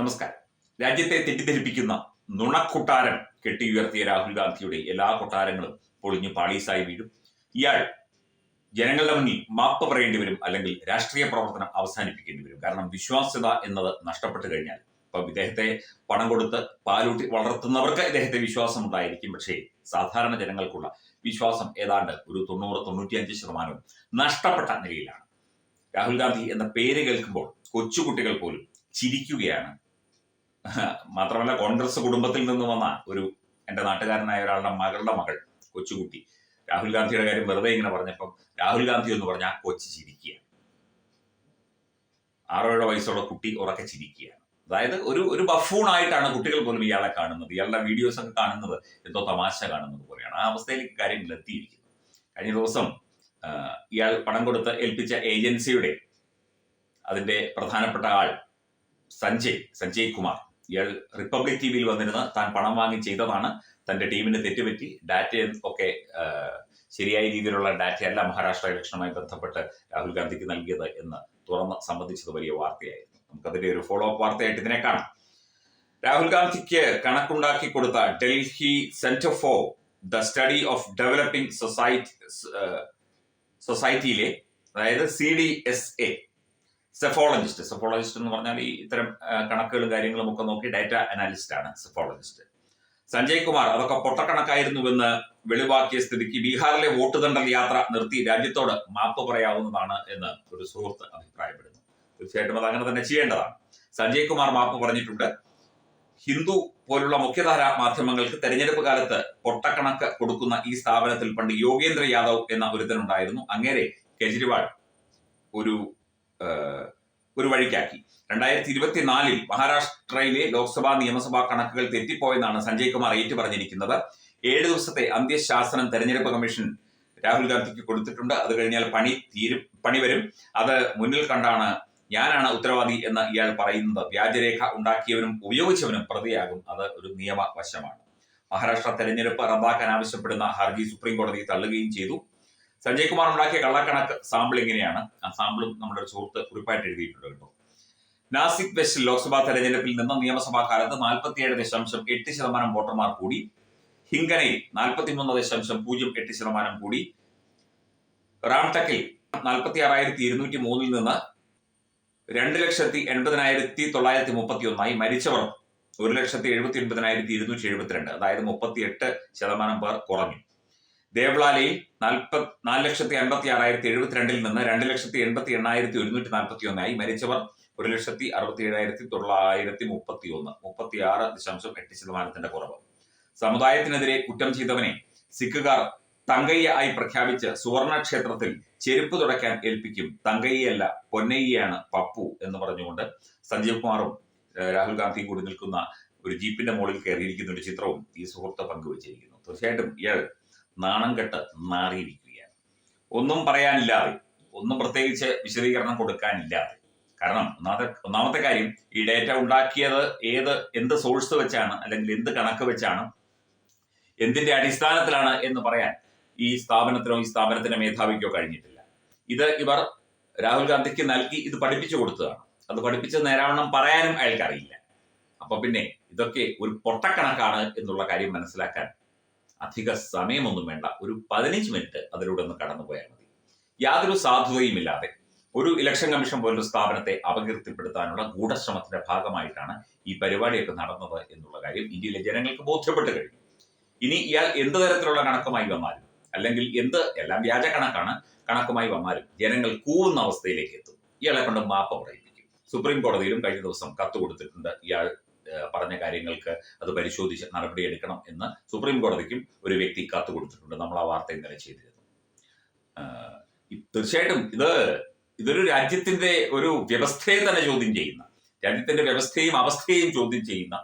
നമസ്കാരം. രാജ്യത്തെ തെറ്റിദ്ധരിപ്പിക്കുന്ന നുണക്കൊട്ടാരം കെട്ടിയുയർത്തിയ രാഹുൽ ഗാന്ധിയുടെ എല്ലാ കൊട്ടാരങ്ങളും പൊളിഞ്ഞു പാളീസായി വീഴും. ഇയാൾ ജനങ്ങളുടെ മുന്നിൽ മാപ്പ് പറയേണ്ടി വരും അല്ലെങ്കിൽ രാഷ്ട്രീയ പ്രവർത്തനം അവസാനിപ്പിക്കേണ്ടി വരും. കാരണം വിശ്വാസ്യത എന്നത് നഷ്ടപ്പെട്ടു കഴിഞ്ഞാൽ ഇപ്പം ഇദ്ദേഹത്തെ പണം കൊടുത്ത് പാലൂട്ടി വളർത്തുന്നവർക്ക് ഇദ്ദേഹത്തെ വിശ്വാസം ഉണ്ടായിരിക്കും. പക്ഷേ സാധാരണ ജനങ്ങൾക്കുള്ള വിശ്വാസം ഏതാണ്ട് ഒരു തൊണ്ണൂറ് തൊണ്ണൂറ്റിയഞ്ച് ശതമാനവും നഷ്ടപ്പെട്ട നിലയിലാണ്. രാഹുൽ ഗാന്ധി എന്ന പേര് കേൾക്കുമ്പോൾ കൊച്ചുകുട്ടികൾ പോലും ചിരിക്കുകയാണ് മാത്രമല്ല കോൺഗ്രസ് കുടുംബത്തിൽ നിന്ന് വന്ന ഒരു എന്റെ നാട്ടുകാരനായ ഒരാളുടെ മകളുടെ മകൾ കൊച്ചുകുട്ടി. രാഹുൽ ഗാന്ധിയുടെ കാര്യം വെറുതെ ഇങ്ങനെ പറഞ്ഞപ്പം രാഹുൽ ഗാന്ധി എന്ന് പറഞ്ഞാൽ കൊച്ചു ചിരിക്കുക ആറോ ഏഴോ വയസ്സുള്ള കുട്ടി ഉറക്കെ ചിരിക്കുകയാണ്. അതായത് ഒരു ഒരു ബഫൂണായിട്ടാണ് കുട്ടികൾ പോലും ഇയാളെ കാണുന്നത്. ഇയാളുടെ വീഡിയോസ് ഒക്കെ കാണുന്നത് എന്തോ തമാശ കാണുന്നത് പോലെയാണ്. ആ അവസ്ഥയിലേക്ക് കാര്യങ്ങൾ എത്തിയിരിക്കുന്നു കഴിഞ്ഞ ദിവസം ഇയാൾ പണം കൊടുത്ത് ഏൽപ്പിച്ച ഏജൻസിയുടെ അതിന്റെ പ്രധാനപ്പെട്ട ആൾ സഞ്ജയ് സഞ്ജയ് കുമാർ ഇയാൾ റിപ്പബ്ലിക് ടി വിയിൽ വന്നിരുന്ന് താൻ പണം വാങ്ങി ചെയ്തതാണ്. തന്റെ ടീമിന് തെറ്റുപറ്റി ഡാറ്റ ഒക്കെ ശരിയായ രീതിയിലുള്ള ഡാറ്റയല്ല മഹാരാഷ്ട്ര ഇലക്ഷനുമായി ബന്ധപ്പെട്ട് രാഹുൽ ഗാന്ധിക്ക് നൽകിയത് എന്ന് തുറന്ന് സംബന്ധിച്ചത് വലിയ വാർത്തയായിരുന്നു. നമുക്കതിന്റെ ഒരു ഫോളോ അപ്പ് വാർത്തയായിട്ട് ഇതിനെ കാണാം. രാഹുൽ ഗാന്ധിക്ക് കണക്കുണ്ടാക്കി കൊടുത്ത Delhi centre for the study of developing society സൊസൈറ്റിയിലെ അതായത് C D S A psephologist psephologist എന്ന് പറഞ്ഞാൽ ഈ ഇത്തരം കണക്കുകളും കാര്യങ്ങളും ഒക്കെ നോക്കി ഡാറ്റ അനാലിസ്റ്റ് ആണ് സെഫോളജിസ്റ്റ് സഞ്ജയ് കുമാർ അതൊക്കെ പൊട്ടക്കണക്കായിരുന്നുവെന്ന് വെളിവാക്കിയ സ്ഥിതിക്ക് ബീഹാറിലെ വോട്ട് തണ്ടൽ യാത്ര നിർത്തി രാജ്യത്തോട് മാപ്പ് പറയാവുന്നതാണ് എന്ന് ഒരു സുഹൃത്ത് അഭിപ്രായപ്പെടുന്നു. തീർച്ചയായിട്ടും അത് അങ്ങനെ തന്നെ ചെയ്യേണ്ടതാണ്. സഞ്ജയ് കുമാർ മാപ്പ് പറഞ്ഞിട്ടുണ്ട്. ഹിന്ദു പോലുള്ള മുഖ്യധാര മാധ്യമങ്ങൾക്ക് തെരഞ്ഞെടുപ്പ് കാലത്ത് പൊട്ടക്കണക്ക് കൊടുക്കുന്ന ഈ സ്ഥാപനത്തിൽ പണ്ട് യോഗേന്ദ്ര യാദവ് എന്ന ഒരുത്തനുണ്ടായിരുന്നു അങ്ങേരെ കെജ്രിവാൾ ഒരു ഒരു വഴിക്കാക്കി. രണ്ടായിരത്തി ഇരുപത്തിനാലിൽ മഹാരാഷ്ട്രയിലെ ലോക്സഭാ നിയമസഭാ കണക്കുകൾ തെറ്റിപ്പോയെന്നാണ് സഞ്ജയ് കുമാർ ഏറ്റു പറഞ്ഞിരിക്കുന്നത്. ഏഴ് ദിവസത്തെ അന്ത്യശാസനം തെരഞ്ഞെടുപ്പ് കമ്മീഷൻ രാഹുൽ ഗാന്ധിക്ക് കൊടുത്തിട്ടുണ്ട്. അത് കഴിഞ്ഞാൽ പണി തീരും പണി വരും. അത് മുന്നിൽ കണ്ടാണ് ഞാനാണ് ഉത്തരവാദി എന്ന് ഇയാൾ പറയുന്നത്. വ്യാജരേഖ ഉണ്ടാക്കിയവനും ഉപയോഗിച്ചവനും പ്രതിയാകും. അത് ഒരു നിയമവശമാണ്. മഹാരാഷ്ട്ര തെരഞ്ഞെടുപ്പ് റദ്ദാക്കാൻ ആവശ്യപ്പെടുന്ന ഹർജി സുപ്രീം കോടതി തള്ളുകയും ചെയ്തു. സഞ്ജയ് കുമാർ ഉണ്ടാക്കിയ കള്ളക്കണക്ക് സാമ്പിൾ ഇങ്ങനെയാണ്. ആ സാമ്പിളും നമ്മുടെ ഒരു സുഹൃത്ത് കുറിപ്പായിട്ട് എഴുതിയിട്ടുണ്ട് കേട്ടോ. നാസിക് വെസ്റ്റ് ലോക്സഭാ തെരഞ്ഞെടുപ്പിൽ നിന്ന് നിയമസഭാ കാലത്ത് നാൽപ്പത്തിയേഴ് ദശാംശം എട്ട് ശതമാനം വോട്ടർമാർ കൂടി. ഹിങ്കനയിൽ നാൽപ്പത്തിമൂന്ന് ദശാംശം പൂജ്യം എട്ട് ശതമാനം കൂടി. റാംടക്കിൽ നാൽപ്പത്തി ആറായിരത്തി ഇരുന്നൂറ്റി മൂന്നിൽ നിന്ന് രണ്ട് ലക്ഷത്തി എൺപതിനായിരത്തി തൊള്ളായിരത്തി മുപ്പത്തി ഒന്നായി മരിച്ചവർ ഒരു ലക്ഷത്തി എഴുപത്തി ഒൻപതിനായിരത്തി ഇരുന്നൂറ്റി എഴുപത്തിരണ്ട്. അതായത് മുപ്പത്തി എട്ട് ശതമാനം പേർ കുറഞ്ഞു. ദേവ്ലാലയിൽ നാൽപ്പത് നാല് ലക്ഷത്തി അൻപത്തി ആറായിരത്തി എഴുപത്തിരണ്ടിൽ നിന്ന് രണ്ട് ലക്ഷത്തി എൺപത്തി എണ്ണായിരത്തി ഒരുന്നൂറ്റി നാൽപ്പത്തി ഒന്നായി മരിച്ചവർ ഒരു ലക്ഷത്തി അറുപത്തി ഏഴായിരത്തി തൊള്ളായിരത്തി മുപ്പത്തി ഒന്ന് മുപ്പത്തി ആറ് ദശാംശം എട്ട് ശതമാനത്തിന്റെ കുറവ്. സമുദായത്തിനെതിരെ കുറ്റം ചെയ്തവനെ സിഖുകാർ തങ്കയ്യ ആയി പ്രഖ്യാപിച്ച് സുവർണ ക്ഷേത്രത്തിൽ ചെരുപ്പ് തുടയ്ക്കാൻ ഏൽപ്പിക്കും. തങ്കയ്യല്ല പൊന്നയ്യയാണ് പപ്പു എന്ന് പറഞ്ഞുകൊണ്ട് സഞ്ജീവ് കുമാറും രാഹുൽ ഗാന്ധിയും കൂടി നിൽക്കുന്ന ഒരു ജീപ്പിന്റെ മുകളിൽ കയറിയിരിക്കുന്ന ഒരു ചിത്രവും ഈ സുഹൃത്ത് പങ്കുവച്ചിരിക്കുന്നു. തീർച്ചയായിട്ടും ഇയാൾ നാണം കെട്ട് നാറിയിരിക്കുകയാണ് ഒന്നും പറയാനില്ലാതെ ഒന്നും പ്രത്യേകിച്ച് വിശദീകരണം കൊടുക്കാനില്ലാതെ. കാരണം ഒന്നാമത്തെ ഒന്നാമത്തെ കാര്യം ഈ ഡേറ്റ ഉണ്ടാക്കിയത് ഏത് എന്ത് സോഴ്സ് വെച്ചാണ് അല്ലെങ്കിൽ എന്ത് കണക്ക് വെച്ചാണ് എന്തിന്റെ അടിസ്ഥാനത്തിലാണ് എന്ന് പറയാൻ ഈ സ്ഥാപനത്തിനോ ഈ സ്ഥാപനത്തിന്റെ മേധാവിക്കോ കഴിഞ്ഞിട്ടില്ല. ഇത് ഇവർ രാഹുൽ ഗാന്ധിക്ക് നൽകി ഇത് പഠിപ്പിച്ചു കൊടുത്തതാണ്. അത് പഠിപ്പിച്ച് നേരാവണ്ണം പറയാനും അയാൾക്കറിയില്ല. അപ്പൊ പിന്നെ ഇതൊക്കെ ഒരു പൊട്ടക്കണക്കാണ് എന്നുള്ള കാര്യം മനസ്സിലാക്കാൻ അധിക സമയമൊന്നും വേണ്ട. ഒരു പതിനഞ്ച് മിനിറ്റ് അതിലൂടെ ഒന്ന് കടന്നു പോയാൽ മതി. യാതൊരു സാധുതയുമില്ലാതെ ഒരു ഇലക്ഷൻ കമ്മീഷൻ പോലൊരു സ്ഥാപനത്തെ അപകീർത്തിപ്പെടുത്താനുള്ള ഗൂഢശ്രമത്തിന്റെ ഭാഗമായിട്ടാണ് ഈ പരിപാടിയൊക്കെ നടന്നത് എന്നുള്ള കാര്യം ഇന്ത്യയിലെ ജനങ്ങൾക്ക് ബോധ്യപ്പെട്ട് കഴിഞ്ഞു. ഇനി ഇയാൾ എന്ത് തരത്തിലുള്ള കണക്കുമായി വന്നാലും അല്ലെങ്കിൽ എന്ത് എല്ലാം വ്യാജ കണക്കാണ് കണക്കുമായി വന്നാലും ജനങ്ങൾ കൂവുന്ന അവസ്ഥയിലേക്ക് എത്തും. ഇയാളെ കൊണ്ട് മാപ്പ് പറയിപ്പിക്കും. സുപ്രീം കോടതിയിലും കഴിഞ്ഞ ദിവസം കത്ത് കൊടുത്തിട്ടുണ്ട്. ഇയാൾ പറഞ്ഞ കാര്യങ്ങൾക്ക് അത് പരിശോധിച്ച് നടപടിയെടുക്കണം എന്ന് സുപ്രീം കോടതിക്കും ഒരു വ്യക്തി കാത്തു കൊടുത്തിട്ടുണ്ട്. നമ്മൾ ആ വാർത്ത ഇന്നലെ ചെയ്തിരുന്നു. തീർച്ചയായിട്ടും ഇത് ഇതൊരു രാജ്യത്തിന്റെ ഒരു വ്യവസ്ഥയെ തന്നെ ചോദ്യം ചെയ്യുന്ന രാജ്യത്തിന്റെ വ്യവസ്ഥയും അവസ്ഥയും ചോദ്യം ചെയ്യുന്ന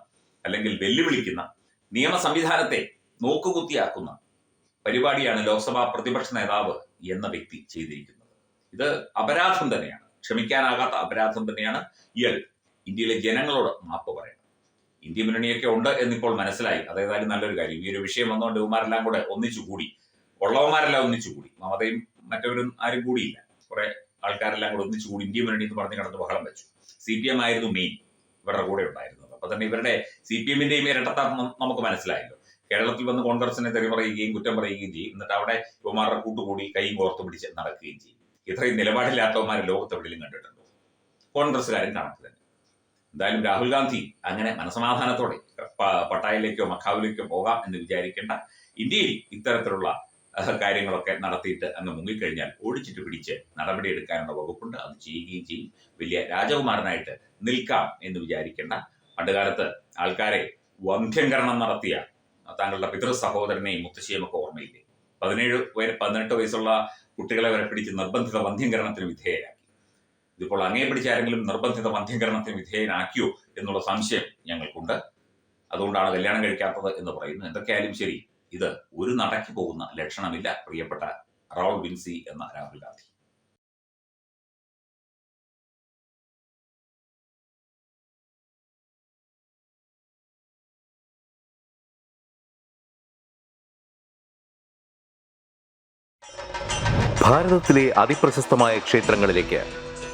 അല്ലെങ്കിൽ വെല്ലുവിളിക്കുന്ന നിയമ സംവിധാനത്തെ നോക്കുകുത്തിയാക്കുന്ന പരിപാടിയാണ് ലോക്സഭാ പ്രതിപക്ഷ നേതാവ് എന്ന വ്യക്തി ചെയ്തിരിക്കുന്നത്. ഇത് അപരാധം തന്നെയാണ്. ക്ഷമിക്കാനാകാത്ത അപരാധം തന്നെയാണ് ഇയാൾ. ഇന്ത്യയിലെ ജനങ്ങളോട് മാപ്പ് പറയണം. ഇന്ത്യ മുന്നണിയൊക്കെ ഉണ്ട് എന്നിപ്പോൾ മനസ്സിലായി. അതേതായാലും നല്ലൊരു കാര്യം. ഈ ഒരു വിഷയം വന്നുകൊണ്ട് ഇവന്മാരെല്ലാം കൂടെ ഒന്നിച്ചു കൂടി. ഉള്ളവന്മാരെല്ലാം ഒന്നിച്ചു കൂടി. മമതയും മറ്റവരും ആരും കൂടിയില്ല. കുറെ ആൾക്കാരെല്ലാം കൂടെ ഒന്നിച്ചു കൂടി ഇന്ത്യ മുന്നണി എന്ന് പറഞ്ഞ് കടന്ന് ബഹളം വെച്ചു. സി പി എം ആയിരുന്നു മെയിൻ ഇവരുടെ കൂടെ ഉണ്ടായിരുന്നത്. അപ്പൊ തന്നെ ഇവരുടെ സി പി എമ്മിന്റെയും ഇരട്ടത്താപ്പ് നമുക്ക് മനസ്സിലായല്ലോ. കേരളത്തിൽ വന്ന് കോൺഗ്രസിനെ തെറി പറയുകയും കുറ്റം പറയുകയും ചെയ്യും. എന്നിട്ട് അവിടെ ഇവന്മാരുടെ കൂട്ടുകൂടി കൈയും കോർത്തു പിടിച്ച് നടക്കുകയും ചെയ്യും. ഇത്രയും നിലപാടില്ലാത്തവന്മാരെ ലോകത്തെവിടെയും കണ്ടിട്ടുണ്ടോ? കോൺഗ്രസ്സുകാരും തന്നെ എന്തായാലും രാഹുൽ ഗാന്ധി അങ്ങനെ മനസമാധാനത്തോടെ പട്ടായയിലേക്കോ മഖാവിലേക്കോ പോകാം എന്ന് വിചാരിക്കേണ്ട ഇന്ത്യയിൽ ഇത്തരത്തിലുള്ള കാര്യങ്ങളൊക്കെ നടത്തിയിട്ട് അങ്ങ് മുങ്ങിക്കഴിഞ്ഞാൽ ഓടിച്ചിട്ട് പിടിച്ച് നടപടിയെടുക്കാനുള്ള വകുപ്പുണ്ട്. അത് ചെയ്യുകയും ചെയ്യും. വലിയ രാജകുമാരനായിട്ട് നിൽക്കാം എന്ന് വിചാരിക്കേണ്ട. പണ്ടുകാലത്ത് ആൾക്കാരെ വന്ധ്യംകരണം നടത്തിയ താങ്കളുടെ പിതൃ സഹോദരനെയും മുത്തശ്ശിയും ഒക്കെ ഓർമ്മയില്ലേ? പതിനേഴ് വരെ പതിനെട്ട് വയസ്സുള്ള കുട്ടികളെ വരെ പിടിച്ച് നിർബന്ധിത വന്ധ്യംകരണത്തിന് വിധേയരാക്കി ഇതിപ്പോൾ അങ്ങേ പിടിച്ച് ആരെങ്കിലും നിർബന്ധിത മധ്യകരണത്തിന് വിധേയനാക്കിയോ എന്നുള്ള സംശയം ഞങ്ങൾക്കുണ്ട്. അതുകൊണ്ടാണ് കല്യാണം കഴിക്കാത്തത് എന്ന് പറയുന്നു എന്തൊക്കെയായാലും ശരി ഇത് ഒരു നടക്കി പോകുന്ന ലക്ഷണമില്ല പ്രിയപ്പെട്ട റോൾ വിൻസി എന്ന രാഹുൽ ഗാന്ധി. ഭാരതത്തിലെ അതിപ്രശസ്തമായ ക്ഷേത്രങ്ങളിലേക്ക്